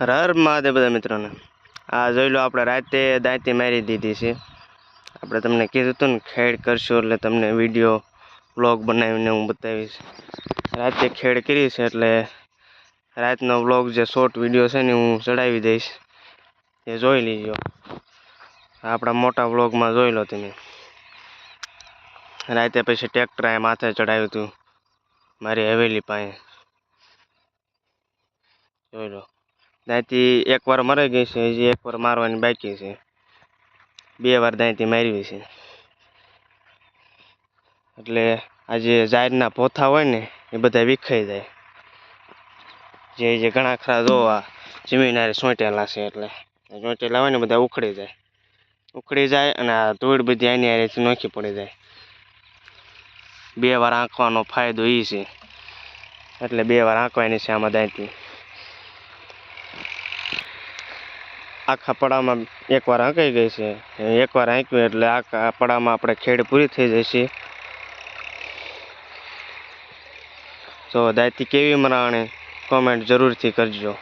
હર મહાદેવ બધા મિત્રોને. આ જોઈ લો આપણે રાતે દાંતી મારી દીધી છે. આપણે તમને કીધું હતું ને, ખેડ કરશું એટલે તમને વીડિયો વ્લોગ બનાવીને હું બતાવીશ. રાતે ખેડ કરી છે એટલે રાતનો વ્લોગ જે શોર્ટ વીડિયો છે ને, હું ચડાવી દઈશ. એ જોઈ લીજો. આપણા મોટા વ્લોગમાં જોઈ લો તમે. રાતે પછી ટ્રેક્ટર એ માથે ચડાવ્યું હતું. મારી હવેલી પાસે. જોઈ લો. દાંતી એકવાર મરાઈ ગઈ છે, હજી એકવાર મારવાની બાકી છે. બે વાર ત્યાંથી મારવી છે. એટલે આ જે ઝાડના પોથા હોય ને, એ બધા વિખાઈ જાય. જે જે ઘણા ખરા જોવા જમીનારે સોંટેલા છે એટલે, સોંટેલા હોય ને બધા ઉખડી જાય. ઉખડી જાય અને આ ધૂળ બધી આની આરેથી નોખી પડી જાય. બે વાર આંકવાનો ફાયદો એ છે. એટલે બે વાર આંકવાની છે આમાં દાંતી. આખા પડામાં એકવાર હંકાઈ ગઈ છે. એકવાર હાંક્યું એટલે આખા પડામાં આપણે ખેડ પૂરી થઈ જશે તો દાયતી કેવી મરાણે કોમેન્ટ જરૂરથી કરજો.